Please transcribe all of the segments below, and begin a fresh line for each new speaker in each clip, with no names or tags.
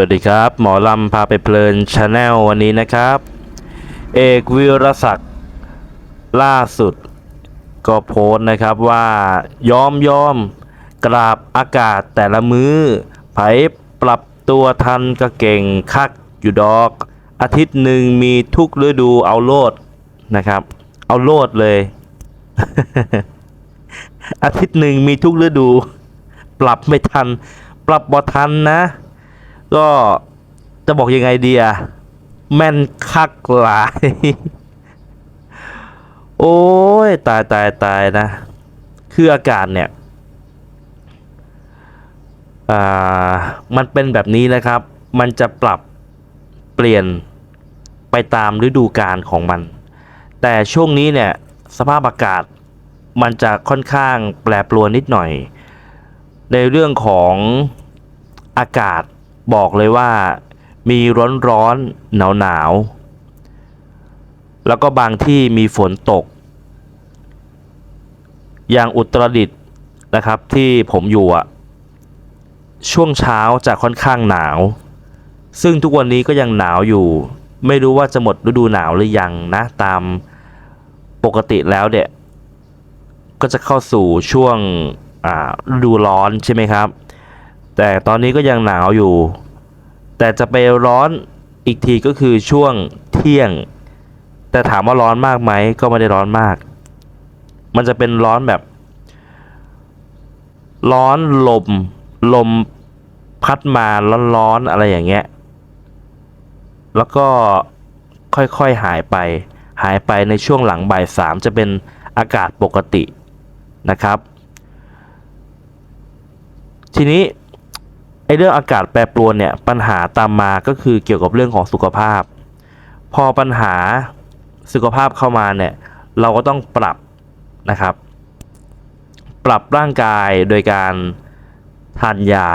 วัสดีครับ หมอลำพาไปเพลินชาแนลวันนี้นะครับ เอกวิรศักดิ์ล่าสุด ก็โพสต์นะครับว่ายอมยอมกราบอากาศแต่ละมือ้อไผปรับตัวทันก็เก่งคักอยู่ดอก อาทิตย์หนึ่งมีทุกฤดูเอาโลดนะครับ เอาโลดเลย อาทิตย์หนึ่งมีทุกฤดู ปรับไม่ทัน ปรับบ่ทันนะ ก็จะบอกยังไงดีอะแม่นคักหลาย โอ้ย ตายตายตายนะ คืออากาศเนี่ย อ่า มันเป็นแบบนี้นะครับ มันจะปรับเปลี่ยนไปตามฤดูกาลของมัน แต่ช่วงนี้เนี่ย สภาพอากาศมันจะค่อนข้างแปรปรวนนิดหน่อย ในเรื่องของอากาศ บอกเลยว่ามีร้อนร้อนหนาวหนาวแล้วก็บางที่มีฝนตก อย่างอุตรดิตนะครับที่ผมอยู่อะช่วงเช้าจะค่อนข้างหนาว ซึ่งทุกวันนี้ก็ยังหนาวอยู่ ไม่รู้ว่าจะหมดฤดูหนาวหรือยังนะตามปกติแล้วเนี่ยก็จะเข้าสู่ช่วงฤดูร้อนใช่ไหมครับ แต่ตอนนี้ก็ยังหนาวอยู่ แต่จะไปร้อนอีกทีก็คือช่วงเที่ยง แต่ถามว่าร้อนมากไหมก็ไม่ได้ร้อนมาก มันจะเป็นร้อนแบบ ร้อนลม ลมพัดมาร้อนๆอะไรอย่างเงี้ย แล้วก็ค่อยๆหายไป หายไปในช่วงหลังบ่ายสามจะเป็นอากาศปกตินะครับ ทีนี้ อ้เรื่องอากาศแปรปรวนเนี่ยปัญหาตามมาก็คือเกี่ยวกับเรื่องของสุขภาพ พอปัญหาสุขภาพเข้ามาเนี่ยเราก็ต้องปรับนะครับ ปรับร่างกายโดยการทานยา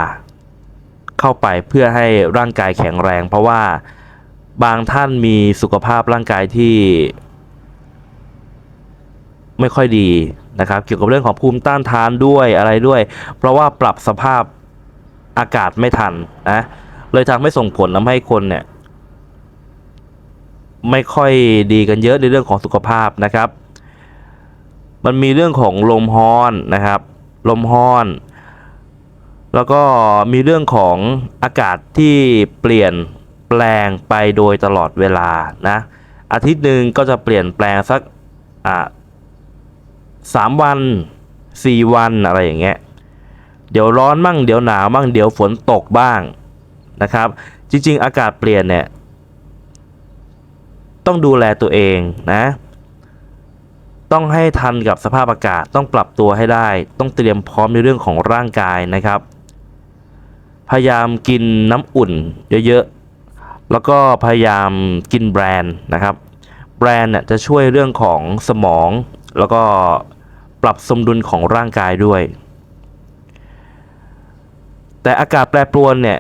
เข้าไปเพื่อให้ร่างกายแข็งแรง เพราะว่าบางท่านมีสุขภาพร่างกายที่ ไม่ค่อยดีนะครับ เกี่ยวกับเรื่องของภูมิต้านทานด้วยอะไรด้วย เพราะว่าปรับสภาพ อากาศไม่ทันนะเลยทำให้ส่งผลทำให้คนเนี่ย ไม่ค่อยดีกันเยอะในเรื่องของสุขภาพนะครับ มันมีเรื่องของลมฮ้อนนะครับ ลมฮ้อน แล้วก็มีเรื่องของอากาศที่เปลี่ยนแปลงไปโดยตลอดเวลานะอาทิตย์หนึ่งก็จะเปลี่ยนแปลงสักอ่าสามวันสี่วันอะไรอย่างเงี้ย เดี๋ยวร้อนมั่งเดี๋ยวหนาวมั่งเดี๋ยวฝนตกบ้างนะครับ จริง ๆ อากาศเปลี่ยนเนี่ยต้องดูแลตัวเองนะ ต้องให้ทันกับสภาพอากาศต้องปรับตัวให้ได้ ต้องเตรียมพร้อมในเรื่องของร่างกายนะครับ พยายามกินน้ำอุ่นเยอะๆแล้วก็พยายามกินแบรนด์นะครับแบรนด์เนี่ยจะช่วยเรื่องของสมอง แล้วก็ปรับสมดุลของร่างกายด้วย แต่อากาศแปรปรวนเนี่ย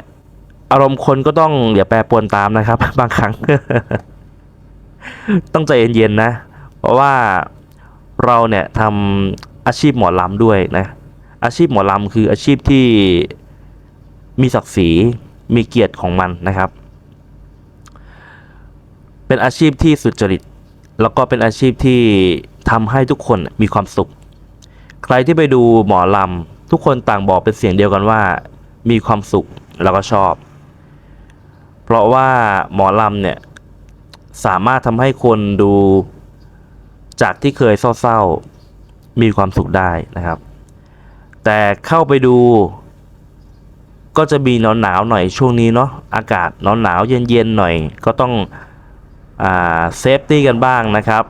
อารมณ์คนก็ต้องอย่าแปรปรวนตามนะครับ บางครั้ง ต้องใจเย็นๆนะ เพราะว่าเราเนี่ยทำอาชีพหมอลำด้วยนะ อาชีพหมอลำคืออาชีพที่มีศักดิ์ศรีมีเกียรติของมันนะครับ เป็นอาชีพที่สุจริต แล้วก็เป็นอาชีพที่ทำให้ทุกคนมีความสุข ใครที่ไปดูหมอลำทุกคนต่างบอกเป็นเสียงเดียวกันว่า มีความสุขแล้วก็ชอบ เพราะว่าหมอลำเนี่ย สามารถทำให้คนดูจากที่เคยเศร้าๆ มีความสุขได้นะครับ แต่เข้าไปดู ก็จะมีหนาวหนาวหน่อยช่วงนี้เนาะอากาศหนาวหนาวเย็นเย็นๆหน่อย ก็ต้องเซฟตี้กันบ้างนะครับ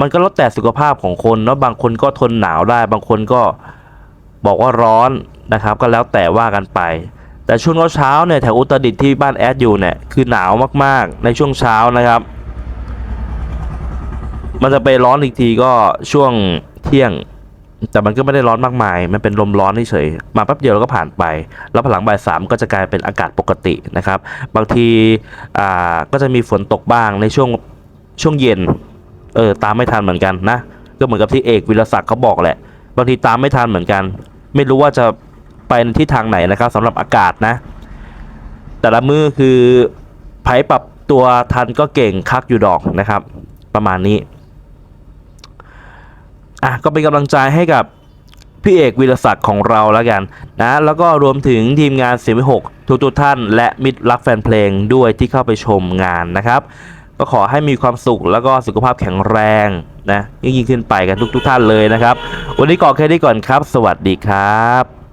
มันก็แล้วแต่สุขภาพของคนเนาะบางคนก็ทนหนาวได้ บางคนก็บอกว่าร้อน นะครับ ก็แล้วแต่ว่ากันไป แต่ช่วงเช้าเนี่ยแถวอุตรดิตถ์ที่บ้านแอดอยู่เนี่ยคือหนาวมากๆ ในช่วงเช้านะครับ มันจะไปร้อนอีกทีก็ช่วงเที่ยง แต่มันก็ไม่ได้ร้อนมากมาย มันเป็นลมร้อนเฉยมาแป๊บเดียวแล้วก็ผ่านไป แล้วพลังบ่ายสามก็จะกลายเป็นอากาศปกตินะครับ บางทีอ่าก็จะมีฝนตกบ้างในช่วงช่วงเย็น เออตามไม่ทันเหมือนกันนะ ก็เหมือนกับที่เอกวิรศักดิ์เขาบอกแหละ บางทีตามไม่ทันเหมือนกัน ไม่รู้ว่าจะ ไปในทิศทางไหนนะครับสำหรับอากาศนะ แต่ละมือคือไผปรับตัวทันก็เก่งคักอยู่ดอกนะครับ ประมาณนี้อะก็เป็นกำลังใจให้กับพี่เอกวีรศักดิ์ของเราแล้วกันนะแล้วก็รวมถึงทีมงานเสียงวิหกทุกทุกท่าน และมิตรรักแฟนเพลงด้วยที่เข้าไปชมงานนะครับ ก็ขอให้มีความสุขแล้วก็สุขภาพแข็งแรงนะยิ่งๆขึ้นไปกันทุกๆท่านเลยนะครับ วันนี้ก่อแค่นี้ก่อนครับ สวัสดีครับ